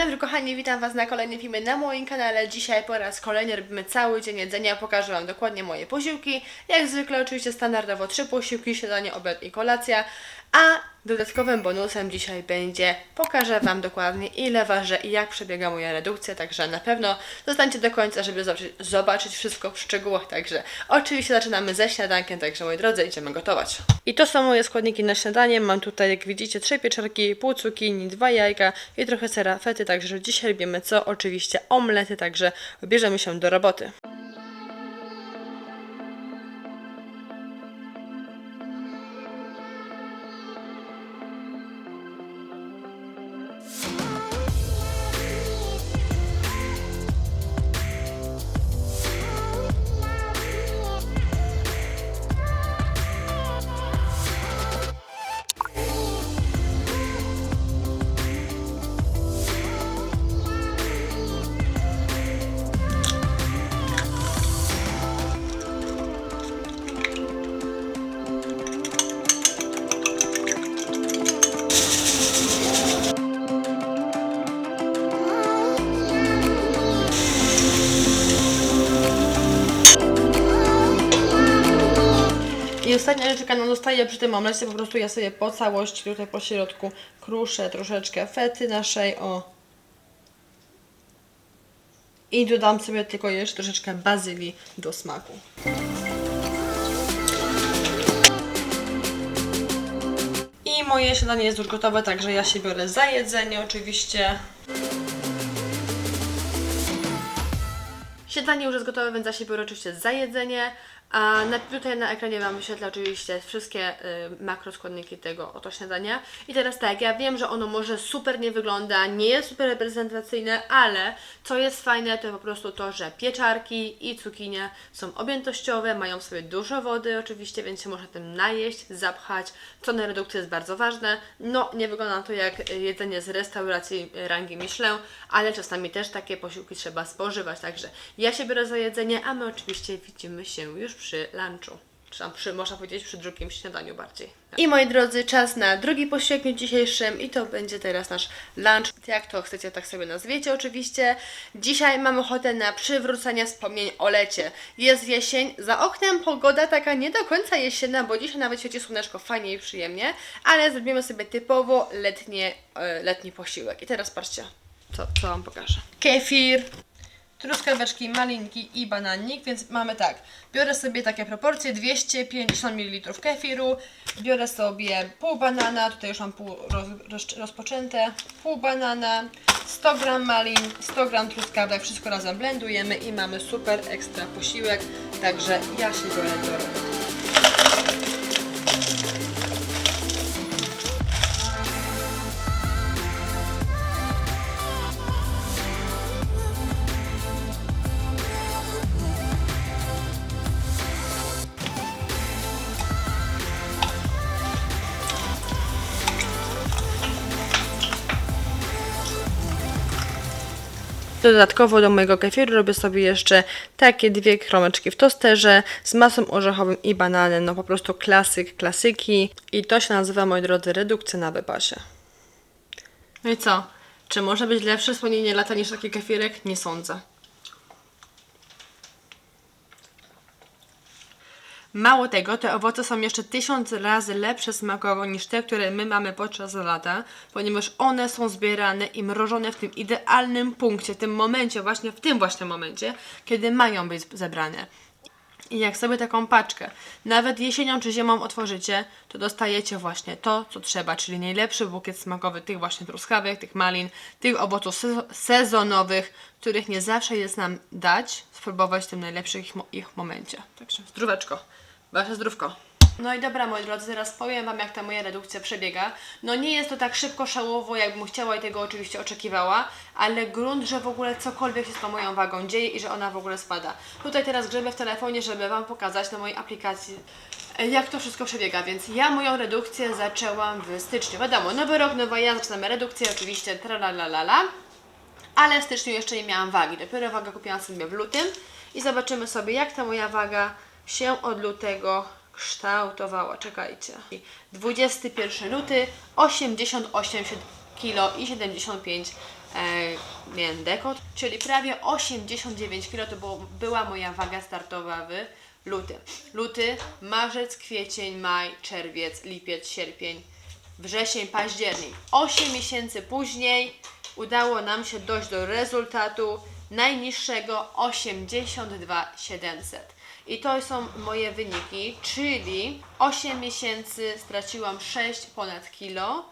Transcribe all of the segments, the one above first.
dobry kochani, witam Was na kolejnym filmie na moim kanale. Dzisiaj po raz kolejny robimy cały dzień jedzenia. Pokażę Wam dokładnie moje posiłki. Jak zwykle oczywiście standardowo trzy posiłki, śniadanie, obiad i kolacja. A dodatkowym bonusem dzisiaj będzie pokażę Wam dokładnie ile ważę i jak przebiega moja redukcja. Także na pewno zostańcie do końca, żeby zobaczyć, zobaczyć wszystko w szczegółach. Także oczywiście zaczynamy ze śniadankiem, także moi drodzy idziemy gotować. I to są moje składniki na śniadanie. Mam tutaj jak widzicie trzy pieczarki, pół cukinii, dwa jajka i trochę sera fety, także dzisiaj robimy co? Oczywiście omlety, także bierzemy się do roboty. Rzecz, jaka nam zostaje przy tym omlecie, po prostu ja sobie po całości tutaj po środku kruszę troszeczkę fety naszej, o. I dodam sobie tylko jeszcze troszeczkę bazylii do smaku. I moje śniadanie jest już gotowe, także ja się biorę za jedzenie oczywiście. Śniadanie już jest gotowe, więc ja się biorę oczywiście za jedzenie. A na, tutaj na ekranie Wam wyświetlę oczywiście wszystkie y, makroskładniki tego oto śniadania. I teraz tak, ja wiem, że ono może super nie wygląda, nie jest super reprezentacyjne, ale co jest fajne, to po prostu to, że pieczarki i cukinie są objętościowe, mają w sobie dużo wody oczywiście, więc się można tym najeść, zapchać, co na redukcji jest bardzo ważne. No, nie wygląda to jak jedzenie z restauracji rangi Michelin, ale czasami też takie posiłki trzeba spożywać, także ja się biorę za jedzenie, a my oczywiście widzimy się już przy lunchu. Czy tam przy, można powiedzieć, przy drugim śniadaniu bardziej. I moi drodzy, czas na drugi posiłek dzisiejszym i to będzie teraz nasz lunch. Jak to chcecie, tak sobie nazwiecie oczywiście. Dzisiaj mam ochotę na przywrócenie wspomnień o lecie. Jest jesień, za oknem pogoda taka nie do końca jesienna, bo dzisiaj nawet świeci słoneczko fajnie i przyjemnie, ale zrobimy sobie typowo letnie, e, letni posiłek. I teraz patrzcie, co, co Wam pokażę. Kefir, truskaweczki, malinki i bananik, więc mamy tak, biorę sobie takie proporcje, 250 ml kefiru, biorę sobie pół banana, tutaj już mam pół roz, roz, rozpoczęte, pół banana, 100 g malin, 100 g truskawek, wszystko razem blendujemy i mamy super ekstra posiłek, także ja się biorę do roboty. Dodatkowo do mojego kefiru robię sobie jeszcze takie dwie kromeczki w tosterze z masą orzechową i bananem. No po prostu klasyk, klasyki. I to się nazywa, moi drodzy, redukcja na wypasie. No i co? Czy może być lepsze wspomnienie lata niż taki kefirek? Nie sądzę. Mało tego, te owoce są jeszcze tysiąc razy lepsze smakowo niż te, które my mamy podczas lata, ponieważ one są zbierane i mrożone w tym idealnym punkcie, w tym momencie, właśnie w tym właśnie momencie, kiedy mają być zebrane. I jak sobie taką paczkę, nawet jesienią czy zimą otworzycie, to dostajecie właśnie to, co trzeba, czyli najlepszy bukiet smakowy tych właśnie truskawek, tych malin, tych owoców se- sezonowych, których nie zawsze jest nam dać, spróbować w tym najlepszym ich, mo- ich momencie. Także zdróweczko, wasze zdrówko. No i dobra, moi drodzy, teraz powiem Wam, jak ta moja redukcja przebiega. No nie jest to tak szybko, szałowo, jakbym chciała i tego oczywiście oczekiwała, ale grunt, że w ogóle cokolwiek się z tą moją wagą dzieje i że ona w ogóle spada. Tutaj teraz grzebę w telefonie, żeby Wam pokazać na mojej aplikacji, e, jak to wszystko przebiega, więc ja moją redukcję zaczęłam w styczniu. Wiadomo, nowy rok, nowa ja, zaczynamy redukcję, oczywiście, tralalala, ale w styczniu jeszcze nie miałam wagi. Dopiero wagę kupiłam sobie w lutym i zobaczymy sobie, jak ta moja waga się od lutego kształtowała. Czekajcie. 21 luty, 88 kg i 75 e, nie wiem, dekot, czyli prawie 89 kg to było, była moja waga startowa w luty. Luty, marzec, kwiecień, maj, czerwiec, lipiec, sierpień, wrzesień, październik. 8 miesięcy później udało nam się dojść do rezultatu najniższego 82 700. I to są moje wyniki, czyli 8 miesięcy straciłam 6 ponad kilo.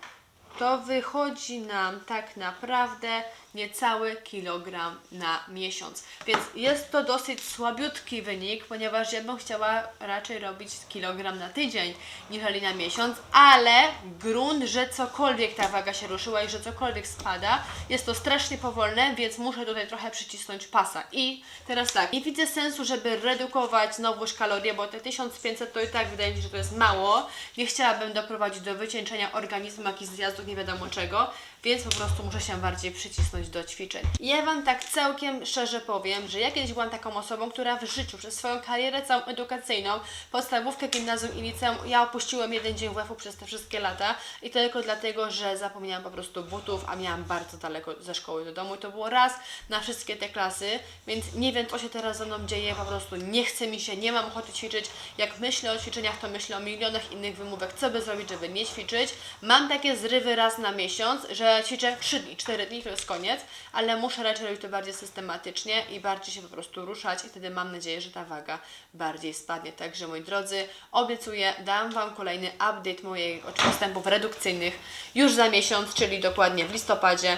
To wychodzi nam tak naprawdę niecały kilogram na miesiąc. Więc jest to dosyć słabiutki wynik, ponieważ ja bym chciała raczej robić kilogram na tydzień, niżeli na miesiąc, ale grunt, że cokolwiek ta waga się ruszyła i że cokolwiek spada, jest to strasznie powolne, więc muszę tutaj trochę przycisnąć pasa. I teraz tak, nie widzę sensu, żeby redukować znowuż kalorie, bo te 1500 to i tak wydaje mi się, że to jest mało. Nie chciałabym doprowadzić do wycieńczenia organizmu, jakichś zjazdów, nie wiadomo czego, więc po prostu muszę się bardziej przycisnąć do ćwiczeń. Ja Wam tak całkiem szczerze powiem, że ja kiedyś byłam taką osobą, która w życiu przez swoją karierę całą edukacyjną, podstawówkę, gimnazjum i liceum, ja opuściłem jeden dzień WF-u przez te wszystkie lata i to tylko dlatego, że zapomniałam po prostu butów, a miałam bardzo daleko ze szkoły do domu i to było raz na wszystkie te klasy, więc nie wiem co się teraz ze mną dzieje, po prostu nie chce mi się, nie mam ochoty ćwiczyć. Jak myślę o ćwiczeniach, to myślę o milionach innych wymówek, co by zrobić, żeby nie ćwiczyć. Mam takie zrywy raz na miesiąc, że ćwiczę 3 dni, 4 dni, to jest koniec, ale muszę raczej robić to bardziej systematycznie i bardziej się po prostu ruszać i wtedy mam nadzieję, że ta waga bardziej spadnie. Także moi drodzy, obiecuję, dam Wam kolejny update moich postępów redukcyjnych już za miesiąc, czyli dokładnie w listopadzie.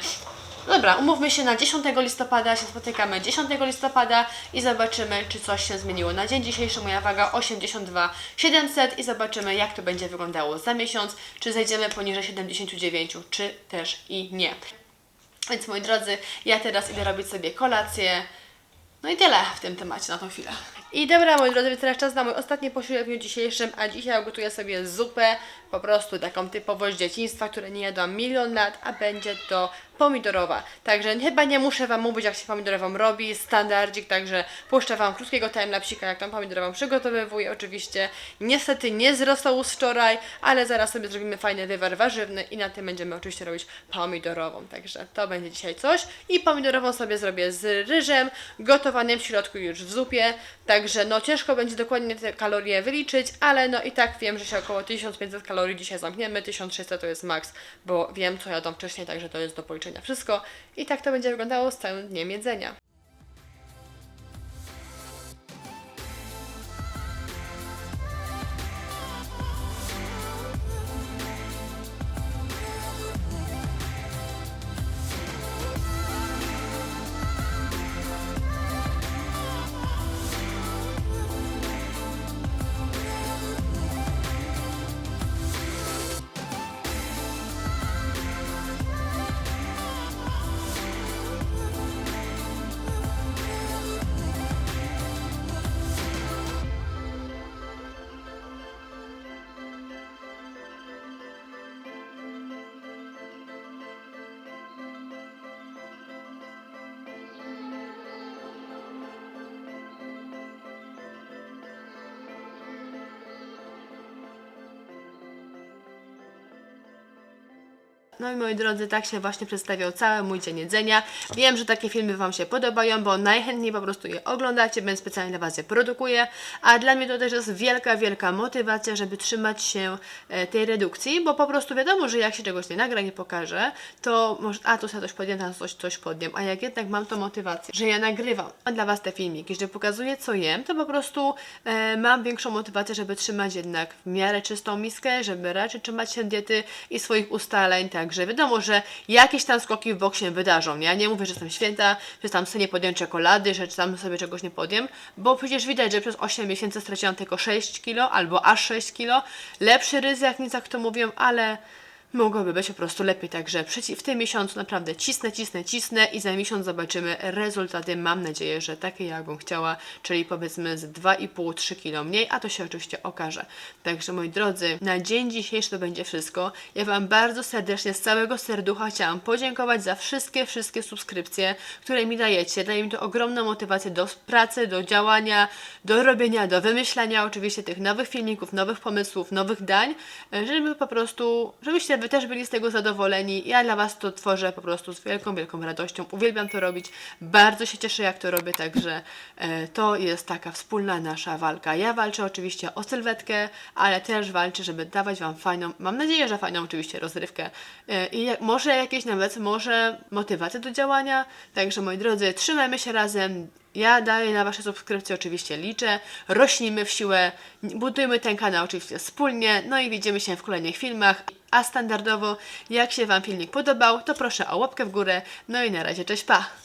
Dobra, umówmy się na 10 listopada, się spotykamy 10 listopada i zobaczymy, czy coś się zmieniło. Na dzień dzisiejszy moja waga 82 700 i zobaczymy, jak to będzie wyglądało za miesiąc, czy zejdziemy poniżej 79, czy też i nie. Więc moi drodzy, ja teraz idę robić sobie kolację. No i tyle w tym temacie na tą chwilę. I dobra, moi drodzy, teraz czas na mój ostatni posiłek w dniu dzisiejszym, a dzisiaj gotuję sobie zupę, po prostu taką typowość dzieciństwa, które nie jadłam milion lat, a będzie to pomidorowa. Także chyba nie muszę Wam mówić, jak się pomidorową robi, standardzik, także puszczę Wam krótkiego timelapsika, jak tą pomidorową przygotowywuję. Oczywiście niestety nie z rosołu z wczoraj, ale zaraz sobie zrobimy fajny wywar warzywny i na tym będziemy oczywiście robić pomidorową. Także to będzie dzisiaj coś. I pomidorową sobie zrobię z ryżem, gotowanym w środku już w zupie. Także no ciężko będzie dokładnie te kalorie wyliczyć, ale no i tak wiem, że się około 1500 kalorii dzisiaj zamkniemy, 1600 to jest maks, bo wiem co jadłam wcześniej, także to jest do policzenia wszystko. I tak to będzie wyglądało z całym dniem jedzenia. No i moi drodzy, tak się właśnie przedstawiał cały mój dzień jedzenia. Wiem, że takie filmy Wam się podobają, bo najchętniej po prostu je oglądacie, więc specjalnie dla Was je produkuję. A dla mnie to też jest wielka, wielka motywacja, żeby trzymać się e, tej redukcji, bo po prostu wiadomo, że jak się czegoś nie nagra, nie pokaże, to może, a tu sobie coś podjem, tam coś, coś podjem. A jak jednak mam tą motywację, że ja nagrywam dla Was te filmiki, że pokazuję co jem, to po prostu e, mam większą motywację, żeby trzymać jednak w miarę czystą miskę, żeby raczej trzymać się diety i swoich ustaleń, także wiadomo, że jakieś tam skoki w bok się wydarzą. Ja nie mówię, że jestem święta, że tam sobie nie podjem czekolady, że tam sobie czegoś nie podjem, bo przecież widać, że przez 8 miesięcy straciłam tylko 6 kilo albo aż 6 kilo. Lepszy ryzyk, nic jak to mówią, ale mogłoby być po prostu lepiej. Także w tym miesiącu naprawdę cisnę, cisnę, cisnę i za miesiąc zobaczymy rezultaty. Mam nadzieję, że takie jak bym chciała, czyli powiedzmy z 2,5-3 kg mniej, a to się oczywiście okaże. Także moi drodzy, na dzień dzisiejszy to będzie wszystko. Ja Wam bardzo serdecznie z całego serducha chciałam podziękować za wszystkie, wszystkie subskrypcje, które mi dajecie. Daje mi to ogromną motywację do pracy, do działania, do robienia, do wymyślania oczywiście tych nowych filmików, nowych pomysłów, nowych dań, żeby po prostu, żebyście Wy też byli z tego zadowoleni. Ja dla Was to tworzę po prostu z wielką, wielką radością. Uwielbiam to robić. Bardzo się cieszę, jak to robię, także e, to jest taka wspólna nasza walka. Ja walczę oczywiście o sylwetkę, ale też walczę, żeby dawać Wam fajną, mam nadzieję, że fajną oczywiście rozrywkę e, i może jakieś nawet, może motywację do działania. Także moi drodzy, trzymajmy się razem. Ja daję na Wasze subskrypcje, oczywiście liczę. Rośnijmy w siłę, budujmy ten kanał oczywiście wspólnie. No i widzimy się w kolejnych filmach. A standardowo, jak się Wam filmik podobał, to proszę o łapkę w górę. No i na razie, cześć, pa!